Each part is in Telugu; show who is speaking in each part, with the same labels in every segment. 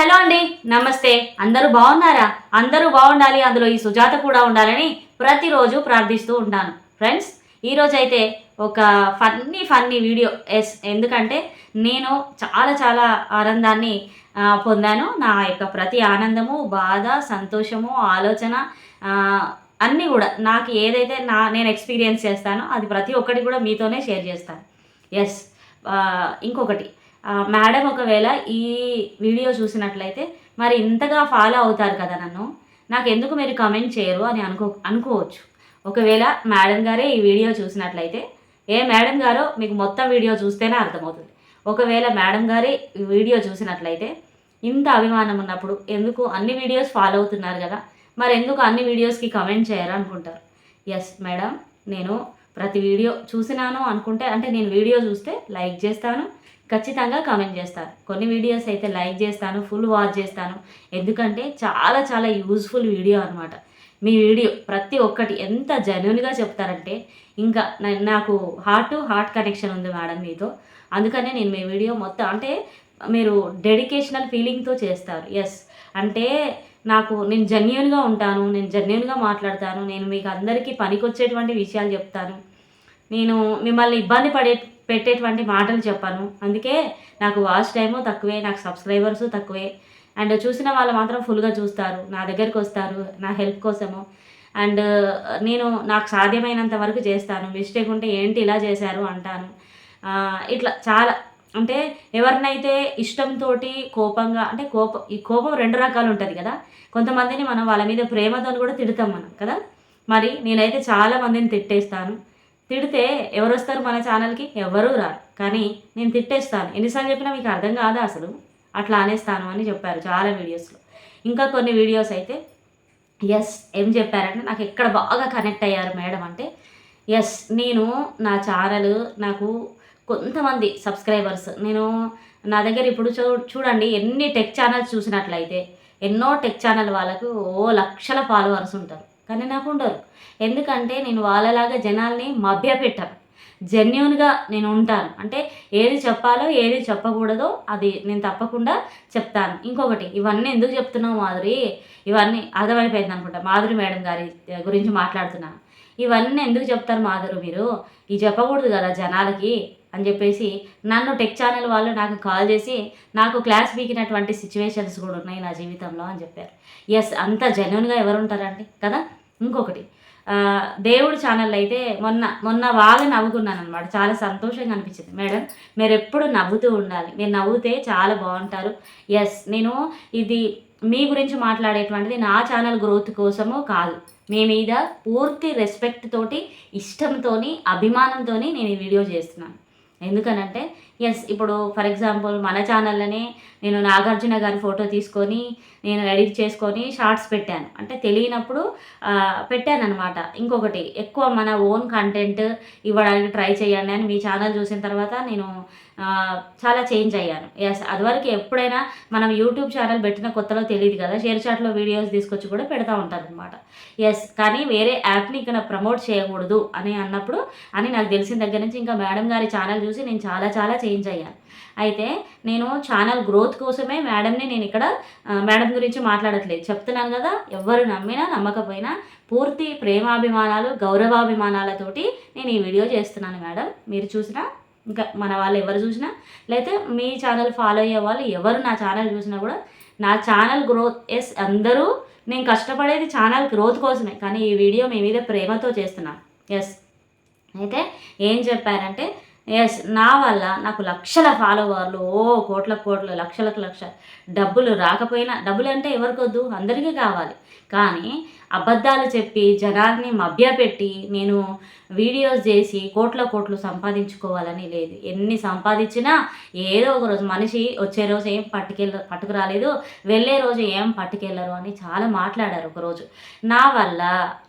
Speaker 1: హలో అండి నమస్తే. అందరూ బాగున్నారా? అందరూ బాగుండాలి అందులో ఈ సుజాత కూడా ఉండాలని ప్రతిరోజు ప్రార్థిస్తూ ఉంటాను. ఫ్రెండ్స్ ఈరోజు అయితే ఒక ఫన్నీ ఫన్నీ వీడియో. ఎస్ ఎందుకంటే నేను చాలా చాలా ఆనందాన్ని పొందాను. నా యొక్క ప్రతి ఆనందము బాధ సంతోషము ఆలోచన అన్నీ కూడా నాకు ఏదైతే నా నేను ఎక్స్పీరియన్స్ చేస్తానో అది ప్రతి ఒక్కటి కూడా మీతోనే షేర్ చేస్తాను. ఎస్ ఇంకొకటి. మేడం ఒకవేళ ఈ వీడియో చూసినట్లయితే మరి ఇంతగా ఫాలో అవుతారు కదా నన్ను నాకు ఎందుకు మీరు కమెంట్ చేయరు అని అనుకో అనుకోవచ్చు. ఒకవేళ మేడం గారే ఈ వీడియో చూసినట్లయితే ఏ మేడం గారో మీకు మొత్తం వీడియో చూస్తేనే అర్థమవుతుంది. ఒకవేళ మేడం గారే ఈ వీడియో చూసినట్లయితే ఇంత అభిమానం ఉన్నప్పుడు ఎందుకు అన్ని వీడియోస్ ఫాలో అవుతున్నారు కదా మరి ఎందుకు అన్ని వీడియోస్కి కమెంట్ చేయరు అనుకుంటారు? ఎస్ మేడం నేను ప్రతి వీడియో చూసినాను అనుకుంటే అంటే నేను వీడియో చూస్తే లైక్ చేస్తాను ఖచ్చితంగా కామెంట్ చేస్తారు కొన్ని వీడియోస్ అయితే లైక్ చేస్తాను ఫుల్ వాచ్ చేస్తాను. ఎందుకంటే చాలా చాలా యూజ్ఫుల్ వీడియో అనమాట మీ వీడియో ప్రతి ఒక్కటి ఎంత జెన్యున్గా చెప్తారంటే ఇంకా నాకు హార్ట్ టు హార్ట్ కనెక్షన్ ఉంది మేడం మీతో. అందుకనే నేను మీ వీడియో మొత్తం అంటే మీరు డెడికేషనల్ ఫీలింగ్తో చేస్తారు. ఎస్ అంటే నాకు నేను జెన్యున్గా ఉంటాను నేను జెన్యున్గా మాట్లాడతాను నేను మీకు అందరికీ పనికొచ్చేటువంటి విషయాలు చెప్తాను. నేను మిమ్మల్ని ఇబ్బంది పడే పెట్టేటువంటి మాటలు చెప్పాను. అందుకే నాకు వాచ్ టైము తక్కువే నాకు సబ్స్క్రైబర్స్ తక్కువే. అండ్ చూసిన వాళ్ళు మాత్రం ఫుల్గా చూస్తారు. నా దగ్గరికి వస్తారు నా హెల్ప్ కోసము. అండ్ నేను నాకు సాధ్యమైనంత వరకు చేస్తాను. మిస్టేక్ ఉంటే ఏంటి ఇలా చేశారు అంటాను. ఇట్లా చాలా అంటే ఎవరినైతే ఇష్టంతో కోపంగా అంటే కోపం ఈ కోపం రెండు రకాలు ఉంటుంది కదా. కొంతమందిని మనం వాళ్ళ మీద ప్రేమతో కూడా తిడతాం మనం కదా. మరి నేనైతే చాలా మందిని తిట్టేస్తాను. తిడితే ఎవరు వస్తారు మన ఛానల్కి? ఎవరూ రారు. కానీ నేను తిట్టేస్తాను. ఎన్నిసార్లు చెప్పినా మీకు అర్థం కాదా అసలు? అట్లా అనేస్తాను అని చెప్పారు చాలా వీడియోస్లో. ఇంకా కొన్ని వీడియోస్ అయితే ఎస్ ఏం చెప్పారంటే నాకు ఎక్కడ బాగా కనెక్ట్ అయ్యారు మేడం అంటే ఎస్ నేను నా ఛానల్ నాకు కొంతమంది సబ్స్క్రైబర్స్ నేను నా దగ్గర ఇప్పుడు చూ చూడండి ఎన్ని టెక్ ఛానల్స్ చూసినట్లయితే ఎన్నో టెక్ ఛానల్ వాళ్ళకు ఓ లక్షల ఫాలోవర్స్ ఉంటారు. కానీ నాకు ఉండరు ఎందుకంటే నేను వాళ్ళలాగా జనాల్ని మభ్యపెట్టాను. జెన్యున్గా నేను ఉంటాను. అంటే ఏది చెప్పాలో ఏది చెప్పకూడదో అది నేను తప్పకుండా చెప్తాను. ఇంకొకటి ఇవన్నీ ఎందుకు చెప్తున్నావు మాధురి? ఇవన్నీ అర్థమైపోయింది అనుకుంటా. మాధురి మేడం గారి గురించి మాట్లాడుతున్నాను. ఇవన్నీ ఎందుకు చెప్తారు మాధురు మీరు? ఇవి చెప్పకూడదు కదా జనాలకి అని చెప్పేసి నన్ను టెక్ ఛానల్ వాళ్ళు నాకు కాల్ చేసి నాకు క్లాస్ పీకినటువంటి సిచ్యువేషన్స్ కూడా ఉన్నాయి నా జీవితంలో అని చెప్పారు. ఎస్ అంత జెన్యున్గా ఎవరు ఉంటారండి? కదా? ఇంకొకటి. దేవుడు ఛానల్ అయితే మొన్న మొన్న బాగా నవ్వుకున్నాను అనమాట చాలా సంతోషంగా అనిపించింది. మేడం మీరు ఎప్పుడు నవ్వుతూ ఉండాలి. మీరు నవ్వుతే చాలా బాగుంటారు. ఎస్ నేను ఇది మీ గురించి మాట్లాడేటువంటిది నా ఛానల్ గ్రోత్ కోసము కాదు. మీ మీద పూర్తి రెస్పెక్ట్ తోటి ఇష్టంతోని అభిమానంతోని నేను ఈ వీడియో చేస్తున్నాను. ఎందుకనంటే ఎస్ ఇప్పుడు ఫర్ ఎగ్జాంపుల్ మన ఛానల్లోనే నేను నాగార్జున గారి ఫోటో తీసుకొని నేను ఎడిట్ చేసుకొని షార్ట్స్ పెట్టాను. అంటే తెలియనప్పుడు పెట్టాను అనమాట ఇంకొకటి ఎక్కువ మన ఓన్ కంటెంట్ ఇవ్వడానికి ట్రై చేయండి అని మీ ఛానల్ చూసిన తర్వాత నేను చాలా చేంజ్ అయ్యాను. ఎస్ అదివరకు ఎప్పుడైనా మనం యూట్యూబ్ ఛానల్ పెట్టిన కొత్తలో తెలియదు కదా షేర్ చాట్లో వీడియోస్ తీసుకొచ్చి కూడా పెడతా ఉంటాను అనమాట ఎస్ కానీ వేరే యాప్ని ఇక్కడ ప్రమోట్ చేయకూడదు అని అన్నప్పుడు అని నాకు తెలిసిన దగ్గర నుంచి ఇంకా మేడం గారి ఛానల్ చూసి నేను చాలా చాలా చేంజ్ అయ్యాను. అయితే నేను ఛానల్ గ్రోత్ కోసమే మేడంని నేను ఇక్కడ మేడం గురించి మాట్లాడట్లేదు. చెప్తున్నాను కదా ఎవరు నమ్మినా నమ్మకపోయినా పూర్తి ప్రేమాభిమానాలు గౌరవాభిమానాలతోటి నేను ఈ వీడియో చేస్తున్నాను మేడం. మీరు చూసినా ఇంకా మన వాళ్ళు ఎవరు చూసినా లేకపోతే మీ ఛానల్ ఫాలో అయ్యే వాళ్ళు ఎవరు నా ఛానల్ చూసినా కూడా నా ఛానల్ గ్రోత్ ఎస్ అందరూ నేను కష్టపడేది ఛానల్ గ్రోత్ కోసమే కానీ ఈ వీడియో మీ మీద ప్రేమతో చేస్తున్నాను ఎస్ అయితే ఏం చెప్పారంటే ఎస్ నా వల్ల నాకు లక్షల ఫాలోవర్లు ఓ కోట్ల కోట్లు లక్షలకు లక్ష డబ్బులు రాకపోయినా డబ్బులు అంటే ఎవరికొద్దు? అందరికీ కావాలి. కానీ అబద్ధాలు చెప్పి జనాల్ని మభ్యపెట్టి నేను వీడియోస్ చేసి కోట్ల కోట్లు సంపాదించుకోవాలని లేదు. ఎన్ని సంపాదించినా ఏదో ఒక రోజు మనిషి వచ్చే రోజు ఏం పట్టుకెళ్ళ పట్టుకురాలేదు వెళ్ళే రోజు ఏం పట్టుకెళ్ళరు అని చాలా మాట్లాడారు ఒకరోజు నా వల్ల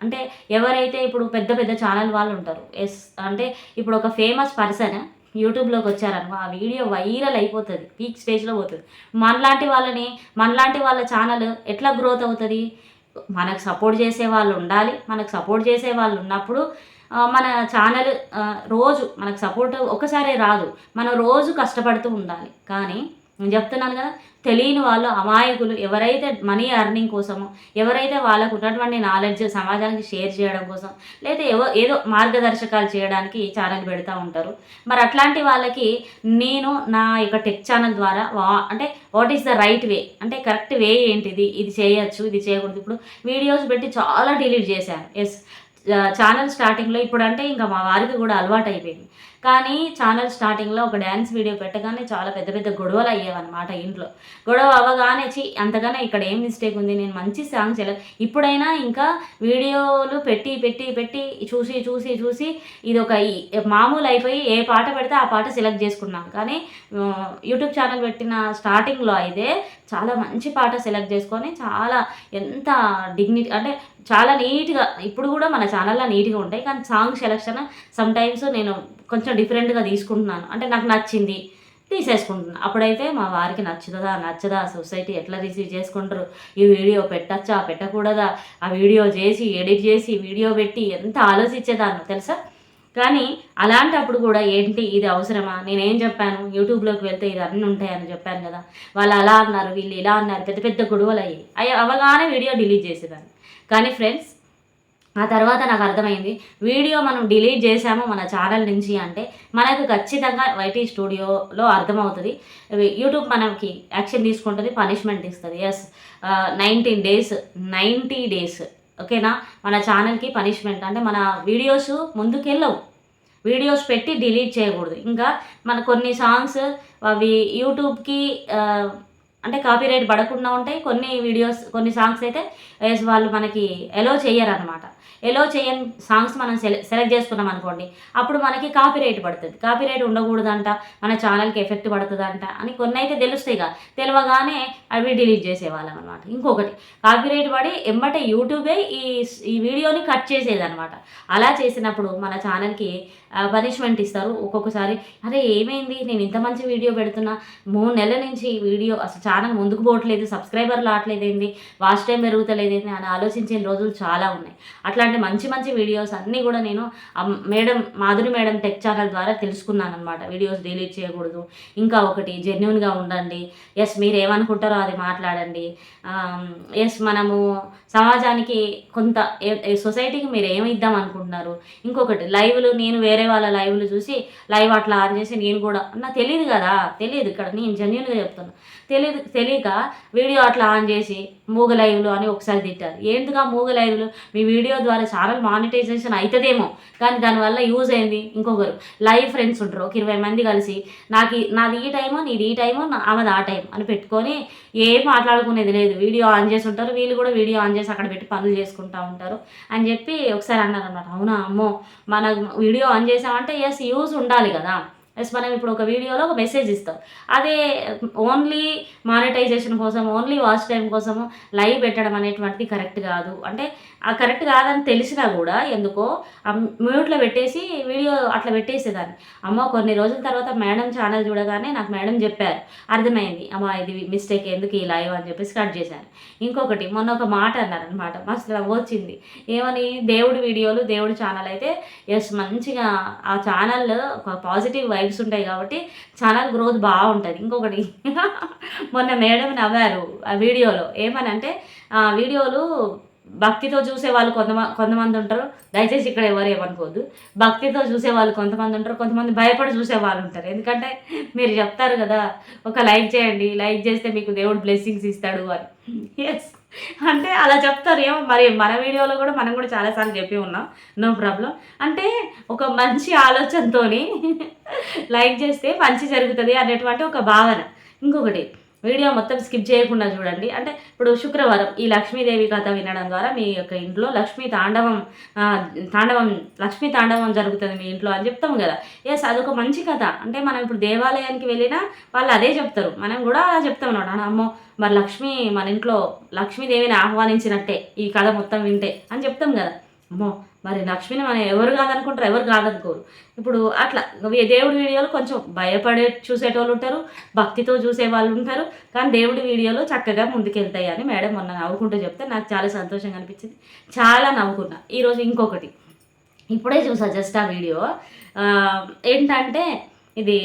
Speaker 1: అంటే ఎవరైతే ఇప్పుడు పెద్ద పెద్ద ఛానల్ వాళ్ళు ఉంటారు ఎస్ అంటే ఇప్పుడు ఒక ఫేమస్ పర్సన్ యూట్యూబ్లోకి వచ్చారనుకో ఆ వీడియో వైరల్ అయిపోతుంది పీక్ స్టేజ్లో పోతుంది. మనలాంటి వాళ్ళని మనలాంటి వాళ్ళ ఛానల్ ఎట్లా గ్రోత్ అవుతుంది? మనకు సపోర్ట్ చేసే వాళ్ళు ఉండాలి. మనకు సపోర్ట్ చేసే వాళ్ళు ఉన్నప్పుడు మన ఛానల్ రోజు మనకు సపోర్ట్ ఒకసారి రాదు. మనం రోజు కష్టపడుతూ ఉండాలి. కానీ నేను చెప్తున్నాను కదా తెలియని వాళ్ళు అమాయకులు ఎవరైతే మనీ అర్నింగ్ కోసమో ఎవరైతే వాళ్ళకు ఉన్నటువంటి నాలెడ్జ్ సమాజానికి షేర్ చేయడం కోసం లేదా ఏవో ఏదో మార్గదర్శకాలు చేయడానికి ఛానల్ పెడతా ఉంటారు. మరి అట్లాంటి వాళ్ళకి నేను నా యొక్క టెక్ ఛానల్ ద్వారా వా అంటే what is the right way అంటే కరెక్ట్ వే ఏంటిది? ఇది చేయొచ్చు ఇది చేయకూడదు. ఇప్పుడు వీడియోస్ పెట్టి చాలా డిలీట్ చేశాను ఎస్ ఛానల్ స్టార్టింగ్లో ఇప్పుడు అంటే ఇంకా మా వారికి కూడా అలవాటు అయిపోయింది కానీ ఛానల్ స్టార్టింగ్లో ఒక డ్యాన్స్ వీడియో పెట్టగానే చాలా పెద్ద పెద్ద గొడవలు అయ్యేవన్నమాట ఇంట్లో. గొడవ అవ్వగానే చి అంతగానే ఇక్కడ ఏం మిస్టేక్ ఉంది? నేను మంచి సాంగ్స్ చేయలేదు ఇప్పుడైనా ఇంకా వీడియోలు పెట్టి పెట్టి పెట్టి చూసి చూసి చూసి ఇది ఒక మామూలు అయిపోయి ఏ పాట పెడితే ఆ పాట సెలెక్ట్ చేసుకున్నాం. కానీ యూట్యూబ్ ఛానల్ పెట్టిన స్టార్టింగ్లో అయితే చాలా మంచి పాట సెలెక్ట్ చేసుకొని చాలా ఎంత డిగ్నిటీ అంటే చాలా నీట్గా ఇప్పుడు కూడా మన ఛానల్లో నీట్గా ఉంటాయి. కానీ సాంగ్ సెలెక్షన్ సమ్టైమ్స్ నేను కొంచెం డిఫరెంట్గా తీసుకుంటున్నాను. అంటే నాకు నచ్చింది తీసేసుకుంటున్నాను అప్పుడైతే మా వారికి నచ్చుతుందా నచ్చదా సొసైటీ ఎట్లా రిసీవ్ చేసుకుంటారు? ఈ వీడియో పెట్టచ్చా పెట్టకూడదా? ఆ వీడియో చేసి ఎడిట్ చేసి వీడియో పెట్టి ఎంత ఆలోచించేదాన్ని తెలుసా? కానీ అలాంటప్పుడు కూడా ఏంటి ఇది అవసరమా? నేనేం చెప్పాను? యూట్యూబ్లోకి వెళ్తే ఇది అన్నీ ఉంటాయని చెప్పాను కదా. వాళ్ళు అలా అన్నారు వీళ్ళు ఇలా అన్నారు పెద్ద పెద్ద గొడవలు అయ్యాయి. అయ్యి అవగానే వీడియో డిలీట్ చేసేదాన్ని. కానీ ఫ్రెండ్స్ ఆ తర్వాత నాకు అర్థమైంది. వీడియో మనం డిలీట్ చేసాము మన ఛానల్ నుంచి అంటే మనకు ఖచ్చితంగా వైటీ స్టూడియోలో అర్థమవుతుంది. యూట్యూబ్ మనకి యాక్షన్ తీసుకుంటుంది పనిష్మెంట్ ఇస్తుంది. Yes nineteen days ninety days. ఓకేనా? మన ఛానల్కి పనిష్మెంట్. అంటే మన వీడియోస్ ముందుకెళ్ళవు. వీడియోస్ పెట్టి డిలీట్ చేయకూడదు. ఇంకా మన కొన్ని సాంగ్స్ అవి యూట్యూబ్కి అంటే కాపీరైట్ పడకుండా ఉంటాయి. కొన్ని వీడియోస్ కొన్ని సాంగ్స్ అయితే ఎస్ వాళ్ళు మనకి ఎలో చేయరనమాట ఎలో చేయని సాంగ్స్ మనం సెలె సెలెక్ట్ చేసుకున్నాం అనుకోండి అప్పుడు మనకి కాపీరైట్ పడుతుంది. కాపీరైట్ ఉండకూడదంట మన ఛానల్కి ఎఫెక్ట్ పడుతుందంట అని కొన్ని అయితే తెలుస్తాయి కదా తెలియగానే అవి డిలీట్ చేసేవాళ్ళం అనమాట ఇంకొకటి కాపీరైట్ పడి ఎమ్మటే యూట్యూబే ఈ ఈ వీడియోని కట్ చేసేదన్నమాట. అలా చేసినప్పుడు మన ఛానల్కి పనిష్మెంట్ ఇస్తారు ఒక్కొక్కసారి. అరే ఏమైంది? నేను ఇంత మంచి వీడియో పెడుతున్నా. మూడు నెలల నుంచి వీడియో అసలు ఛానల్ ముందుకు పోవట్లేదు సబ్స్క్రైబర్లు రావట్లేదు ఏంది వాచ్ టైం పెరుగుతలేదు ఏంది అని ఆలోచించే రోజులు చాలా ఉన్నాయి. అట్లాంటి మంచి మంచి వీడియోస్ అన్నీ కూడా నేను madam Madhuri madam tech channel ద్వారా తెలుసుకున్నాను అనమాట వీడియోస్ డిలీట్ చేయకూడదు. ఇంకా ఒకటి జెన్యున్గా ఉండండి. ఎస్ మీరు ఏమనుకుంటారో అది మాట్లాడండి. ఎస్ మనము సమాజానికి కొంత సొసైటీకి మీరు ఏమి ఇద్దాం అనుకుంటున్నారు? ఇంకొకటి లైవ్లు నేను వేరే వాళ్ళ లైవ్లు చూసి లైవ్ అట్లా ఆన్ చేసి నేను కూడా నాకు తెలియదు కదా తెలియదు ఇక్కడ నేను జెన్యున్గా చెప్తున్నా. తెలియదు తెలియక వీడియో అట్లా ఆన్ చేసి మూగ లైవ్లు అని ఒకసారి తిట్టారు. ఏంటిగా మూగ లైవ్లు? మీ వీడియో ద్వారా ఛానల్ మానిటైజేషన్ అవుతుందేమో కానీ దానివల్ల యూజ్ అయింది ఇంకొకరు. లైవ్ ఫ్రెండ్స్ ఉంటారు. ఒక ఇరవై మంది కలిసి నాకు ఈ- నాది ఈ టైము నీది ఈ టైము ఆమెది ఆ టైం అని పెట్టుకొని ఏం మాట్లాడుకునేది లేదు. వీడియో ఆన్ చేసి ఉంటారు. వీళ్ళు కూడా వీడియో ఆన్ చేసి అక్కడ పెట్టి పనులు చేసుకుంటూ ఉంటారు అని చెప్పి ఒకసారి అన్నారు అనమాట అవునా అమ్మో! మన వీడియో ఆన్ చేసామంటే ఎస్ యూజ్ ఉండాలి కదా. ఎస్ మనం ఇప్పుడు ఒక వీడియోలో ఒక మెసేజ్ ఇస్తాం. అదే ఓన్లీ మానిటైజేషన్ కోసం ఓన్లీ వాచ్ టైం కోసము లైవ్ పెట్టడం అనేటువంటిది కరెక్ట్ కాదు. అంటే ఆ కరెక్ట్ కాదని తెలిసినా కూడా ఎందుకో మ్యూట్లో పెట్టేసి వీడియో అట్లా పెట్టేసేదాన్ని. అమ్మ కొన్ని రోజుల తర్వాత మేడం ఛానల్ చూడగానే నాకు మేడం చెప్పారు. అర్థమైంది. అమ్మ ఇది మిస్టేక్ ఎందుకు ఈ లైవ్ అని చెప్పేసి కట్ చేశాను ఇంకొకటి మొన్న ఒక మాట అన్నారనమాట మస్తు వచ్చింది. ఏమని దేవుడి వీడియోలు దేవుడి ఛానల్ అయితే ఎస్ మంచిగా ఆ ఛానల్ ఒక పాజిటివ్ వైబ్స్ ఉంటాయి కాబట్టి ఛానల్ గ్రోత్ బాగుంటుంది ఇంకొకటి మొన్న మేడం నవ్వారు ఆ వీడియోలో ఏమని అంటే ఆ వీడియోలు భక్తితో చూసే వాళ్ళు కొంతమంది కొంతమంది ఉంటారు. దయచేసి ఇక్కడ ఎవరు ఏమనుకోవద్దు. భక్తితో చూసే వాళ్ళు కొంతమంది ఉంటారు. కొంతమంది భయపడి చూసే వాళ్ళు ఉంటారు. ఎందుకంటే మీరు చెప్తారు కదా ఒక లైక్ చేయండి. లైక్ చేస్తే మీకు దేవుడు బ్లెస్సింగ్స్ ఇస్తాడు అని. ఎస్ అంటే అలా చెప్తారు ఏమో మరి మన వీడియోలో కూడా మనం కూడా చాలాసార్లు చెప్పి ఉన్నాం. నో ప్రాబ్లం అంటే ఒక మంచి ఆలోచనతోని లైక్ చేస్తే మంచి జరుగుతుంది అనేటువంటి ఒక భావన. ఇంకొకటి వీడియో మొత్తం స్కిప్ చేయకుండా చూడండి. అంటే ఇప్పుడు శుక్రవారం ఈ లక్ష్మీదేవి కథ వినడం ద్వారా మీ యొక్క ఇంట్లో లక్ష్మీ తాండవం తాండవం లక్ష్మీ తాండవం జరుగుతుంది మీ ఇంట్లో అని చెప్తాం కదా. ఎస్ అదొక మంచి కథ. అంటే మనం ఇప్పుడు దేవాలయానికి వెళ్ళినా వాళ్ళు అదే చెప్తారు. మనం కూడా అలా చెప్తాం అనమాట అమ్మో మరి లక్ష్మి మన ఇంట్లో లక్ష్మీదేవిని ఆహ్వానించినట్టే ఈ కథ మొత్తం వింటే అని చెప్తాం కదా. అమ్మో మరి లక్ష్మిని మనం ఎవరు కాదనుకుంటారు? ఎవరు కాదనుకోరు? ఇప్పుడు అట్లా దేవుడి వీడియోలు కొంచెం భయపడే చూసేటోళ్ళు ఉంటారు భక్తితో చూసే వాళ్ళు ఉంటారు కానీ దేవుడి వీడియోలు చక్కగా ముందుకెళ్తాయి అని మేడం మొన్న నవ్వుకుంటూ చెప్తే నాకు చాలా సంతోషంగా అనిపించింది. చాలా నవ్వుకున్నా. ఈరోజు ఇంకొకటి. ఇప్పుడే చూసా జస్ట్ ఆ వీడియో. ఏంటంటే ఇది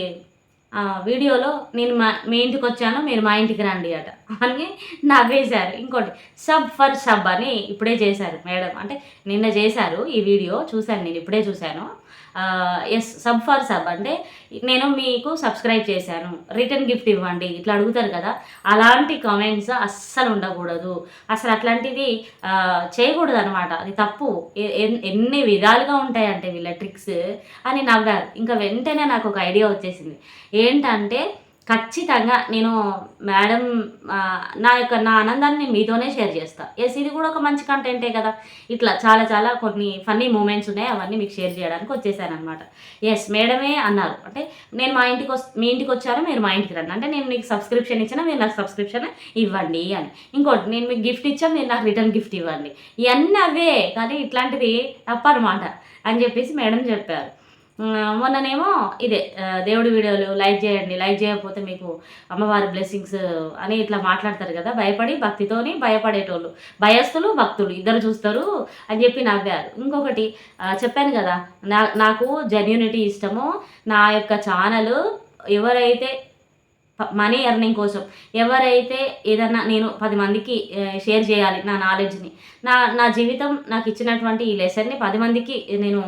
Speaker 1: వీడియోలో నేను మా మీ ఇంటికి వచ్చాను మీరు మా ఇంటికి రండి అట అని నవ్వేశారు. ఇంకోటి సబ్ ఫర్ సబ్ అని ఇప్పుడే చేశారు మేడం. అంటే నిన్న చేశారు ఈ వీడియో చూశాను నేను ఇప్పుడే చూశాను. ఎస్ సబ్ ఫర్ సబ్ అంటే నేను మీకు సబ్స్క్రైబ్ చేశాను. రిటర్న్ గిఫ్ట్ ఇవ్వండి. ఇట్లా అడుగుతారు కదా. అలాంటి కామెంట్స్ అస్సలు ఉండకూడదు. అసలు అట్లాంటిది చేయకూడదు అనమాట అది తప్పు. ఎన్ని విధాలుగా ఉంటాయంటే వీళ్ళ ట్రిక్స్ అని నవ్వారు ఇంకా వెంటనే నాకు ఒక ఐడియా వచ్చేసింది. ఏంటంటే ఖచ్చితంగా నేను మేడం నా యొక్క నా ఆనందాన్ని మీతోనే షేర్ చేస్తా. ఎస్ ఇది కూడా ఒక మంచి కంటెంటే కదా. ఇట్లా చాలా చాలా కొన్ని ఫన్నీ మూమెంట్స్ ఉన్నాయి అవన్నీ మీకు షేర్ చేయడానికి వచ్చేసాను అనమాట ఎస్ మేడమే అన్నారు. అంటే నేను మా ఇంటికి వస్ మీ ఇంటికి వచ్చాను మీరు మా ఇంటికి రండి. అంటే నేను మీకు సబ్స్క్రిప్షన్ ఇచ్చినా మీరు నాకు సబ్స్క్రిప్షన్ ఇవ్వండి అని. ఇంకోటి నేను మీకు గిఫ్ట్ ఇచ్చా మీరు నాకు రిటర్న్ గిఫ్ట్ ఇవ్వండి. ఇవన్నీ అవే కానీ ఇట్లాంటిది తప్పనమాట అని చెప్పేసి మేడం చెప్పారు. మొన్ననేమో ఇదే దేవుడి వీడియోలు లైక్ చేయండి లైక్ చేయకపోతే మీకు అమ్మవారి బ్లెస్సింగ్స్ అని ఇట్లా మాట్లాడతారు కదా భయపడి భక్తితోని భయపడేటోళ్ళు. భయస్థులు భక్తులు ఇద్దరు చూస్తారు అని చెప్పి నవ్వారు. ఇంకొకటి చెప్పాను కదా నా నాకు జెన్యూనిటీ ఇష్టము నా యొక్క ఛానల్ ఎవరైతే మనీ ఎర్నింగ్ కోసం. ఎవరైతే ఏదన్నా నేను పది మందికి షేర్ చేయాలి నా నాలెడ్జ్ని నా నా జీవితం నాకు ఇచ్చినటువంటి ఈ లెసన్ని పది మందికి నేను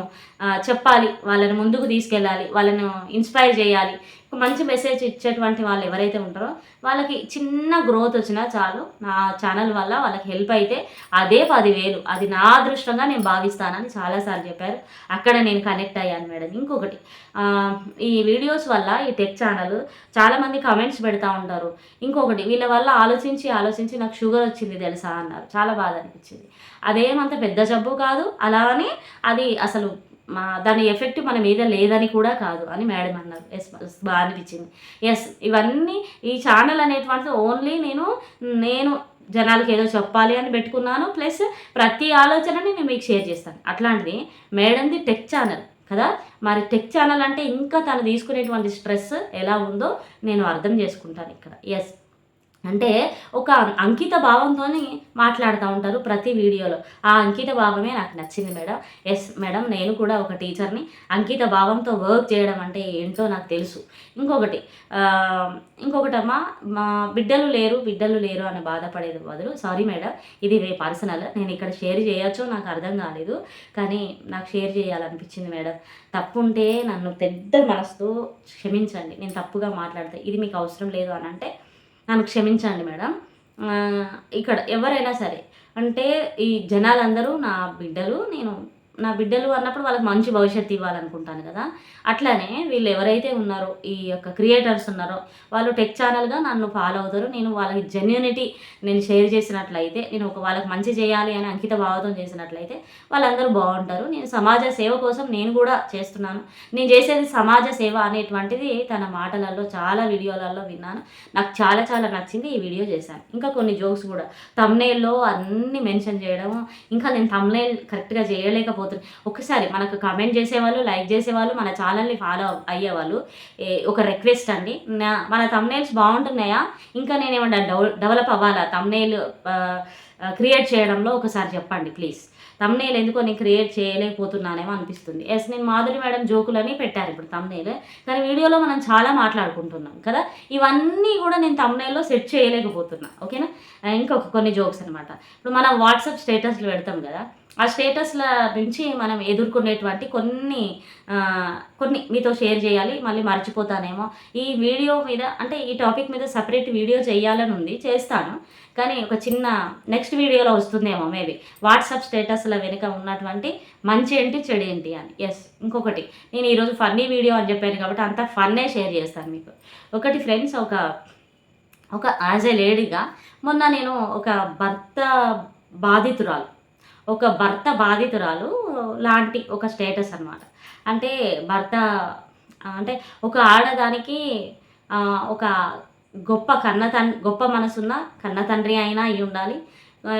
Speaker 1: చెప్పాలి వాళ్ళని ముందుకు తీసుకెళ్ళాలి వాళ్ళని ఇన్స్పైర్ చేయాలి ఒక మంచి మెసేజ్ ఇచ్చేటువంటి వాళ్ళు ఎవరైతే ఉంటారో వాళ్ళకి చిన్న గ్రోత్ వచ్చినా చాలు. నా ఛానల్ వల్ల వాళ్ళకి హెల్ప్ అయితే అదే పదివేలు. అది నా అదృష్టంగా నేను భావిస్తానని చాలాసార్లు చెప్పారు. అక్కడ నేను కనెక్ట్ అయ్యాను మేడం. ఇంకొకటి ఈ వీడియోస్ వల్ల ఈ టెక్ ఛానల్ చాలామంది కమెంట్స్ పెడతా ఉంటారు. ఇంకొకటి వీళ్ళ వల్ల ఆలోచించి ఆలోచించి నాకు షుగర్ వచ్చింది తెలుసా అన్నారు. చాలా బాధ అనిపించింది. అదేమంత పెద్ద జబ్బు కాదు. అలానే అది అసలు మా దాని ఎఫెక్ట్ మన మీద లేదని కూడా కాదు అని మేడం అన్నారు. ఎస్ బాగా అనిపించింది. ఎస్ ఇవన్నీ ఈ ఛానల్ అనేటువంటిది ఓన్లీ నేను నేను జనాలకు ఏదో చెప్పాలి అని పెట్టుకున్నాను. ప్లస్ ప్రతి ఆలోచనని నేను మీకు షేర్ చేస్తాను. అట్లాంటిది మేడంది టెక్ ఛానల్ కదా? మరి టెక్ ఛానల్ అంటే ఇంకా తను తీసుకునేటువంటి స్ట్రెస్ ఎలా ఉందో నేను అర్థం చేసుకుంటాను ఇక్కడ. ఎస్ అంటే ఒక అంకిత భావంతో మాట్లాడుతూ ఉంటారు ప్రతి వీడియోలో. ఆ అంకిత భావమే నాకు నచ్చింది మేడం. ఎస్ మేడం నేను కూడా ఒక టీచర్ని. అంకిత భావంతో వర్క్ చేయడం అంటే ఏంటో నాకు తెలుసు. ఇంకొకటి ఇంకొకటమ్మా మా బిడ్డలు లేరు బిడ్డలు లేరు అని బాధపడేది బదులు సారీ మేడం ఇది వే పర్సనల్ నేను ఇక్కడ షేర్ చేయొచ్చో నాకు అర్థం కాలేదు కానీ నాకు షేర్ చేయాలనిపించింది మేడం. తప్పు ఉంటే నన్ను పెద్ద మనసుతో క్షమించండి నేను తప్పుగా మాట్లాడితే ఇది మీకు అవసరం లేదు అని అంటే నన్ను క్షమించండి మేడం. ఇక్కడ ఎవరైనా సరే అంటే ఈ జనాలందరూ నా బిడ్డలు నేను నా బిడ్డలు అన్నప్పుడు వాళ్ళకి మంచి భవిష్యత్తు ఇవ్వాలనుకుంటాను కదా. అట్లానే వీళ్ళు ఎవరైతే ఉన్నారో ఈ యొక్క క్రియేటర్స్ ఉన్నారో వాళ్ళు టెక్ ఛానల్గా నన్ను ఫాలో అవుతారు. నేను వాళ్ళకి జెన్యునిటీ నేను షేర్ చేసినట్లయితే నేను ఒక వాళ్ళకి మంచి చేయాలి అని అంకిత భావతం చేసినట్లయితే వాళ్ళందరూ బాగుంటారు. నేను సమాజ సేవ కోసం నేను కూడా చేస్తున్నాను. నేను చేసేది సమాజ సేవ అనేటువంటిది తన మాటలలో చాలా వీడియోలలో విన్నాను. నాకు చాలా చాలా నచ్చింది ఈ వీడియో చేశాను. ఇంకా కొన్ని జోక్స్ కూడా. తమ్నేల్లో అన్నీ మెన్షన్ చేయడం ఇంకా నేను తమ్నేల్ కరెక్ట్గా చేయలేకపోతున్నాను ఒకసారి మనకు కమెంట్ చేసేవాళ్ళు లైక్ చేసేవాళ్ళు మన ఛానల్ని ఫాలో అయ్యేవాళ్ళు. ఒక రిక్వెస్ట్ అండి. నా మన తమ్నేల్స్ బాగుంటున్నాయా? ఇంకా నేను ఏమన్నా డెవలప్ అవ్వాలా? తమ్నేల్ క్రియేట్ చేయడంలో ఒకసారి చెప్పండి ప్లీజ్ తమ్నేల్ ఎందుకో నేను క్రియేట్ చేయలేకపోతున్నానేమో అనిపిస్తుంది. ఎస్ నేను మాధురి మేడం జోకులని పెట్టారు ఇప్పుడు తమ్నేల్ కానీ వీడియోలో మనం చాలా మాట్లాడుకుంటున్నాం కదా? ఇవన్నీ కూడా నేను తమ్నేల్లో సెట్ చేయలేకపోతున్నా. ఓకేనా? ఇంకొక కొన్ని జోక్స్ అనమాట ఇప్పుడు మనం వాట్సాప్ స్టేటస్లు పెడతాం కదా? ఆ స్టేటస్ల నుంచి మనం ఎదుర్కొనేటువంటి కొన్ని కొన్ని మీతో షేర్ చేయాలి మళ్ళీ మర్చిపోతానేమో. ఈ వీడియో మీద అంటే ఈ టాపిక్ మీద సపరేట్ వీడియో చేయాలని ఉంది చేస్తాను. కానీ ఒక చిన్న నెక్స్ట్ వీడియోలో వస్తుందేమో మేబీ. వాట్సాప్ స్టేటస్ల వెనుక ఉన్నటువంటి మంచి ఏంటి చెడు ఏంటి అని. ఎస్ ఇంకొకటి. నేను ఈరోజు ఫన్నీ వీడియో అని చెప్పాను కాబట్టి అంత ఫన్నే షేర్ చేస్తాను మీకు. ఒకటి ఫ్రెండ్స్ ఒక ఒక యాజ్ ఏ లేడీగా మొన్న నేను ఒక భర్త బాధితురాలు. ఒక భర్త బాధితురాలు లాంటి ఒక స్టేటస్ అన్నమాట. అంటే భర్త అంటే ఒక ఆడదానికి ఒక గొప్ప కన్న తండ్రి గొప్ప మనసున్న కన్న తండ్రి అయినా అయి ఉండాలి.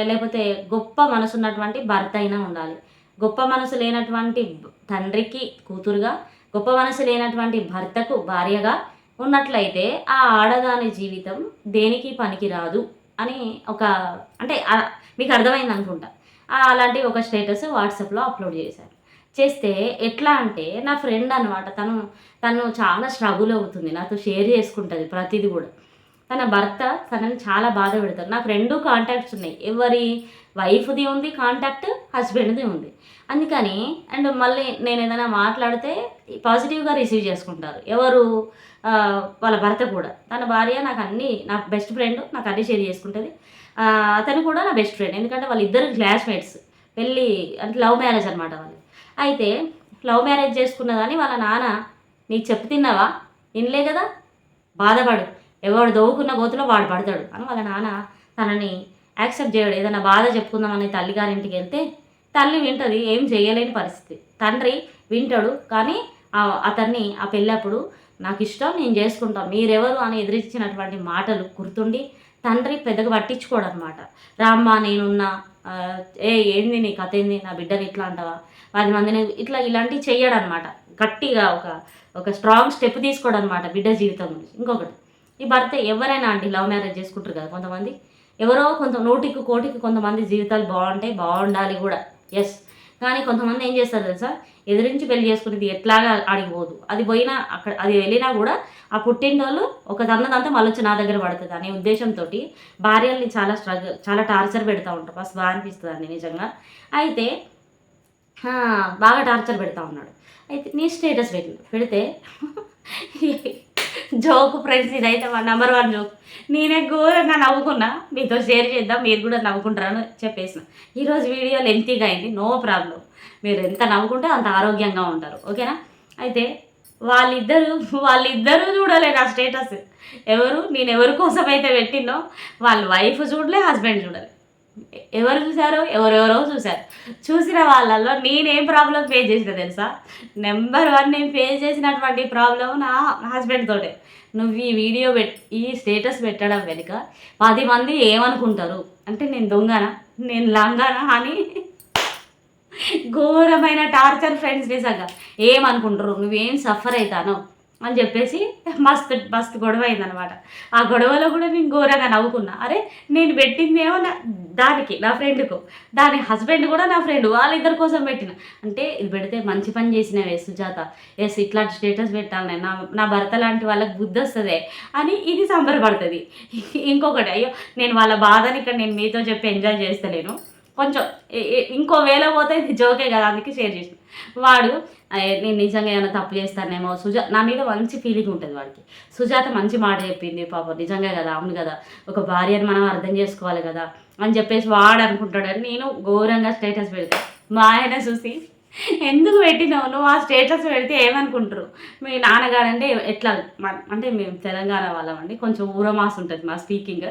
Speaker 1: లేకపోతే గొప్ప మనసున్నటువంటి భర్త అయినా ఉండాలి. గొప్ప మనసు లేనటువంటి తండ్రికి కూతురుగా గొప్ప మనసు లేనటువంటి భర్తకు భార్యగా ఉన్నట్లయితే ఆ ఆడదాని జీవితం దేనికి పనికిరాదు అని ఒక అంటే మీకు అర్థమైంది అనుకుంటా. అలాంటి ఒక స్టేటస్ వాట్సాప్లో అప్లోడ్ చేశాను చేస్తే ఎట్లా అంటే నా ఫ్రెండ్ అనమాట తను తను చాలా స్ట్రగుల్ అవుతుంది నాతో షేర్ చేసుకుంటుంది ప్రతిదీ కూడా. తన భర్త తనని చాలా బాధ పెడతారు నాకు రెండు కాంటాక్ట్స్ ఉన్నాయి. ఎవరి వైఫ్ది ఉంది కాంటాక్ట్ హస్బెండ్ది ఉంది. అందుకని అండ్ మళ్ళీ నేను ఏదైనా మాట్లాడితే పాజిటివ్గా రిసీవ్ చేసుకుంటారు. ఎవరు? వాళ్ళ భర్త కూడా. తన భార్య నాకు అన్నీ నా బెస్ట్ ఫ్రెండ్ నాకు అన్నీ షేర్ చేసుకుంటుంది. అతను కూడా నా బెస్ట్ ఫ్రెండ్ ఎందుకంటే వాళ్ళిద్దరు క్లాస్మేట్స్ పెళ్ళి అంటే లవ్ మ్యారేజ్ అనమాట వాళ్ళు అయితే లవ్ మ్యారేజ్ చేసుకున్నదని వాళ్ళ నాన్న నీకు చెప్పు తిన్నావా? తినలే కదా? బాధపడు. ఎవడు దవ్వుకున్న గోతులో వాడు పడతాడు. అని వాళ్ళ నాన్న తనని యాక్సెప్ట్ చేయడు. ఏదైనా బాధ చెప్పుకుందామని తల్లి గారింటికి వెళ్తే తల్లి వింటది ఏం చేయలేని పరిస్థితి. తండ్రి వింటాడు కానీ అతన్ని ఆ పెళ్ళప్పుడు నాకు ఇష్టం నేను చేసుకుంటాను మీరెవరు? అని ఎదిరించినటువంటి మాటలు గుర్తుండి తండ్రి పెద్దగా పట్టించుకోడు అనమాట రామ్మ నేనున్నా. ఏ ఏంది నీ కథ ఏంది? నా బిడ్డని ఇట్లా అంటావా? పది మందిని ఇట్లా ఇలాంటివి చెయ్యడనమాట. గట్టిగా ఒక ఒక స్ట్రాంగ్ స్టెప్ తీసుకోడు అనమాట బిడ్డ జీవితం నుంచి ఇంకొకటి ఈ భర్త ఎవరైనా అండి లవ్ మ్యారేజ్ చేసుకుంటారు కదా కొంతమంది? ఎవరో కొంత నూటికి కోటికి కొంతమంది జీవితాలు బాగుంటాయి బాగుండాలి కూడా. ఎస్ కానీ కొంతమంది ఏం చేస్తారు తెలుసా? ఎదిరించి పెళ్ళి చేసుకునేది ఎట్లాగా ఆడిపోదు అది పోయినా అక్కడ అది వెళ్ళినా కూడా ఆ పుట్టినరోజు ఒక దన్నదంతా మళ్ళీ వచ్చి నా దగ్గర పడుతుంది అనే ఉద్దేశంతో భార్యల్ని చాలా స్ట్రగుల్ చాలా టార్చర్ పెడతా ఉంటారు. ఫస్ట్ బాగా అనిపిస్తుంది అండి నిజంగా. అయితే బాగా టార్చర్ పెడతా ఉన్నాడు. అయితే నీ స్టేటస్ పెట్టి పెడితే జోక్ ఫ్రెండ్స్ ఇదైతే మా నెంబర్ వన్ జోక్ నేనే ఘోరంగా నవ్వుకున్నా. మీతో షేర్ చేద్దాం మీరు కూడా నవ్వుకుంటారని చెప్పేసిన. ఈరోజు వీడియో లెంతీగా అయింది నో ప్రాబ్లం మీరు ఎంత నవ్వుకుంటే అంత ఆరోగ్యంగా ఉంటారు. ఓకేనా అయితే వాళ్ళిద్దరూ వాళ్ళిద్దరూ చూడలే నా స్టేటస్ ఎవరు? నేను ఎవరి కోసం అయితే పెట్టినో వాళ్ళ వైఫ్ చూడలే హస్బెండ్ చూడలే. ఎవరు చూశారు? ఎవరెవరో చూశారు? చూసిన వాళ్ళల్లో నేనేం ప్రాబ్లం ఫేస్ చేసిన తెలుసా? నెంబర్ వన్ నేను ఫేస్ చేసినటువంటి ప్రాబ్లం నా హస్బెండ్ తోటే. నువ్వు ఈ వీడియో పెట్ ఈ స్టేటస్ పెట్టడం వెనుక పది మంది ఏమనుకుంటారు? అంటే నేను దొంగనా? నేను లంగానా అని ఘోరమైన టార్చర్ ఫ్రెండ్స్ నిజంగా ఏమనుకుంటారు? నువ్వేం సఫర్ అవుతానో? అని చెప్పేసి మస్తు మస్తు గొడవ అయిందనమాట ఆ గొడవలో కూడా నేను ఘోరంగా నవ్వుకున్నా. అరే నేను పెట్టిందేమో నా దానికి నా ఫ్రెండ్కు? దాని హస్బెండ్ కూడా నా ఫ్రెండ్ వాళ్ళిద్దరి కోసం పెట్టిన. అంటే ఇది పెడితే మంచి పని చేసినవే సుజాత. ఎస్ ఇట్లాంటి స్టేటస్ పెట్టాలి నా నా భర్త లాంటి వాళ్ళకి బుద్ధి వస్తుంది అని ఇది సంబరపడుతుంది. ఇంకొకటి అయ్యో నేను వాళ్ళ బాధని ఇక్కడ నేను మీతో చెప్పి ఎంజాయ్ చేస్తలేను. కొంచెం ఇంకో వేళ పోతే ఇది జోకే కదా అందుకే షేర్ చేసిన. వాడు నేను నిజంగా ఏమైనా తప్పు చేస్తానేమో. సుజా నా మీద మంచి ఫీలింగ్ ఉంటుంది వాడికి. సుజాత మంచి మాట చెప్పింది పాపం. నిజంగా కదా అవును కదా. ఒక భార్యను మనం అర్థం చేసుకోవాలి కదా అని చెప్పేసి వాడు అనుకుంటాడని నేను ఘోరంగా స్టేటస్ పెడతా. మా ఆయన చూసి ఎందుకు పెట్టినావు? నువ్వు ఆ స్టేటస్ పెడితే ఏమనుకుంటారు? మీ నాన్నగారంటే ఎట్లా అంటే మేము తెలంగాణ వాళ్ళం అండి. కొంచెం ఊరమాస్ ఉంటుంది మా స్పీకింగ్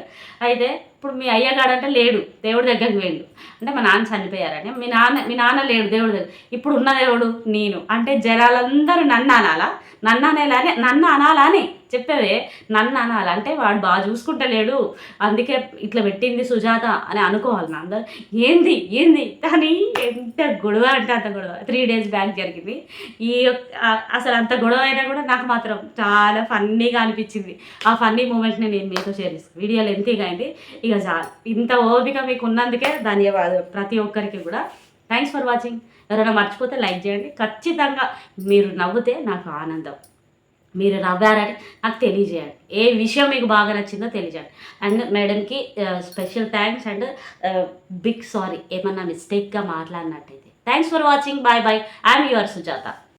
Speaker 1: అయితే ఇప్పుడు మీ అయ్యగాడంటే లేడు దేవుడి దగ్గరికి వెళ్ళు అంటే మా నాన్న చనిపోయారని. మీ నాన్న మీ నాన్న లేడు దేవుడి దగ్గర. ఇప్పుడు ఉన్న దేవుడు నేను. అంటే జనాలందరూ నన్ను అనాలా? నన్ను అనేలానే నన్ను అనాలని. చెప్పేవే నన్ను అనాలి? అంటే వాడు బాగా చూసుకుంటలేడు అందుకే ఇట్లా పెట్టింది సుజాత అని అనుకోవాలి నా అందరు ఏంది ఏంది? కానీ ఎంత గొడవ అంటే అంత గొడవ. త్రీ డేస్ బ్యాక్ జరిగింది. ఈ అసలు అంత గొడవ అయినా కూడా నాకు మాత్రం చాలా ఫన్నీగా అనిపించింది. ఆ ఫన్నీ మూమెంట్ని నేను మీతో షేర్ చేస్తాను వీడియోలు ఎంతగా అయింది. ఇక చాలు ఇంత ఓపిక మీకు ఉన్నందుకే ధన్యవాదాలు ప్రతి ఒక్కరికి కూడా. థ్యాంక్స్ ఫర్ వాచింగ్ ఎవరైనా మర్చిపోతే లైక్ చేయండి. ఖచ్చితంగా మీరు నవ్వుతే నాకు ఆనందం. మీరు నవ్వారని నాకు తెలియజేయండి. ఏ విషయం మీకు బాగా నచ్చిందో తెలియజేయండి. అండ్ మేడంకి special thanks and big sorry ఏమన్నా మిస్టేక్గా మాట్లాడినట్టయితే. Thanks for watching bye bye I'm your Sujatha